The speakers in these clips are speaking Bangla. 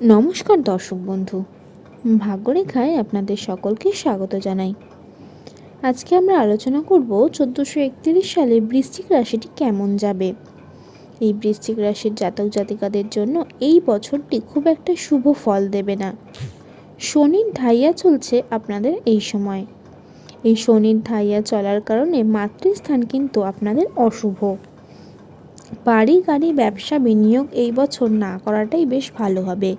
নমস্কার দর্শক বন্ধু, ভাগ্যরেখায় আপনাদের সকলকে স্বাগত জানাই। আজকে আমরা আলোচনা করব চোদ্দোশো একত্রিশ সালে বৃশ্চিক রাশিটি কেমন যাবে। এই বৃশ্চিক রাশির জাতক জাতিকাদের জন্য এই বছরটি খুব একটা শুভ ফল দেবে না। শনির ঢাইয়া চলছে আপনাদের এই সময়। এই শনির ঢাইয়া চলার কারণে মাতৃস্থান কিন্তু আপনাদের অশুভ। বাড়ি, গাড়ি, ব্যবসা, বিনিয়োগ এই বছর না করাটাই বেশ ভালো হবে।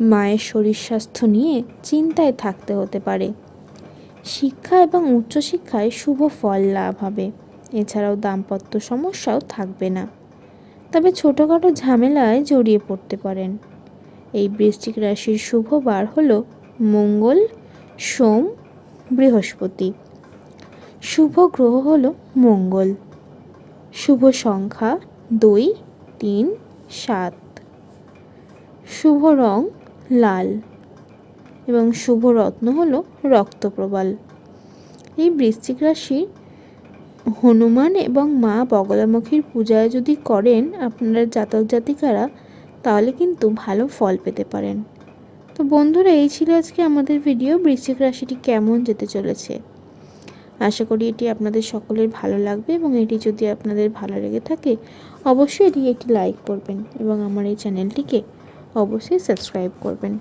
মায়ের শরীর স্বাস্থ্য নিয়ে চিন্তায় থাকতে হতে পারে। শিক্ষা এবং উচ্চশিক্ষায় শুভ ফল লাভ হবে। এছাড়াও দাম্পত্য সমস্যাও থাকবে না। তবে ছোটোখাটো ঝামেলায় জড়িয়ে পড়তে পারেন। এই বৃশ্চিক রাশির শুভ বার হল মঙ্গল, সোম বৃহস্পতি। শুভ গ্রহ হল মঙ্গল। শুভ সংখ্যা দুই, তিন, সাত। শুভ রং লাল এবং শুভ রত্ন হল রক্তপ্রবাল। এই বৃশ্চিক রাশির হনুমান এবং মা বগলামুখীর পূজায় যদি করেন আপনারা জাতক জাতিকারা, তাহলে কিন্তু ভালো ফল পেতে পারেন। তো বন্ধুরা, এই ছিল আজকে আমাদের ভিডিও বৃশ্চিক রাশিটি কেমন যেতে চলেছে? আশা করি এটি আপনাদের সকলের ভালো লাগবে এবং এটি যদি আপনাদের ভালো লেগে থাকে, অবশ্যই এটি একটি লাইক করবেন এবং আমার এই চ্যানেলটিকে অবশ্যই সাবস্ক্রাইব করবেন।